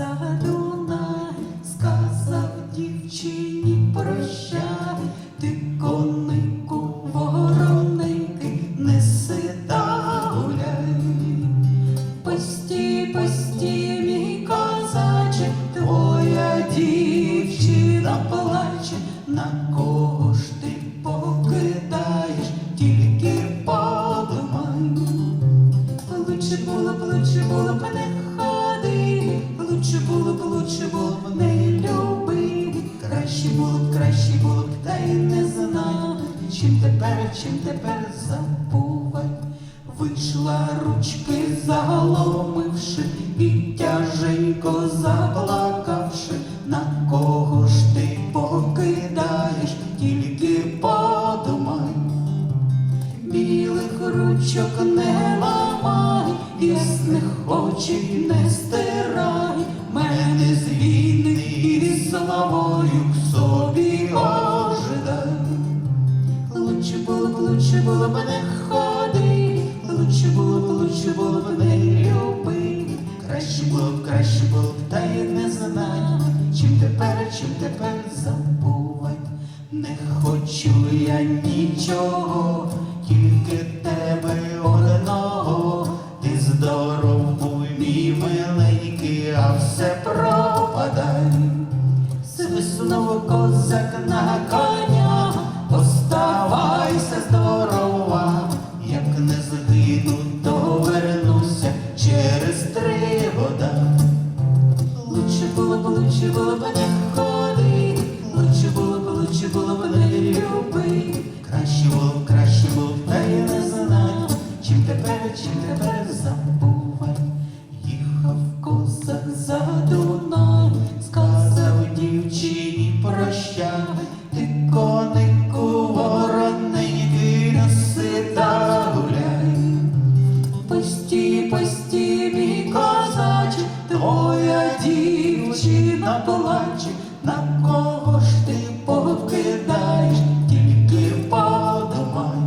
за Дунай, сказав дівчині прощай, ти конику вороники неси та гуляй. Мій козаче, твоя дівчина плаче, на кого ж ти покидаєш, тільки подумай. Лучше було лучше було лучше було б не люби, краще було б, краще було б, та й не знаю, чим тепер, чим тепер забувай. Вийшла ручки заголомивши і тяженько заплакавши, на кого ж ти покидаєш, тільки подумай. Білих ручок не ламай, ясних очей не стирай, мене з війни і славою к собі ожидай. Лучше було б, лучше було б не ходи, лучше було б, лучше було б не люби, краще було б, краще було б, та й не знаю, чим тепер, чим тепер забувать. Не хочу я нічого, тільки тебе Свиснув козак на коня, оставайся здорова, як не згину, то вернуся через три года. Лучше було б, лучше було б не прощай, ти конику вороненький неси та гуляй. Пості, пості, мій козаче, твоя дівчина плаче, на кого ж ти покидаєш, тільки подумай.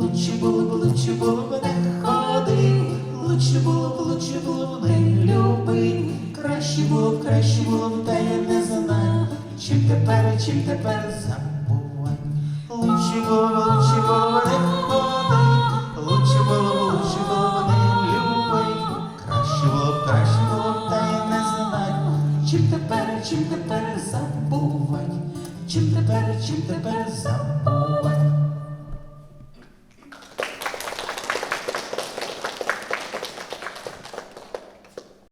Лучше було б, лучше було б не ходи, лучше було чим тепер забувай. Лучше було лучше було не ходи, лучше було лучше було не люби, краще було краще було та й не знай. чим тепер, чим тепер забувай, чим тепер, чим тепер забувай.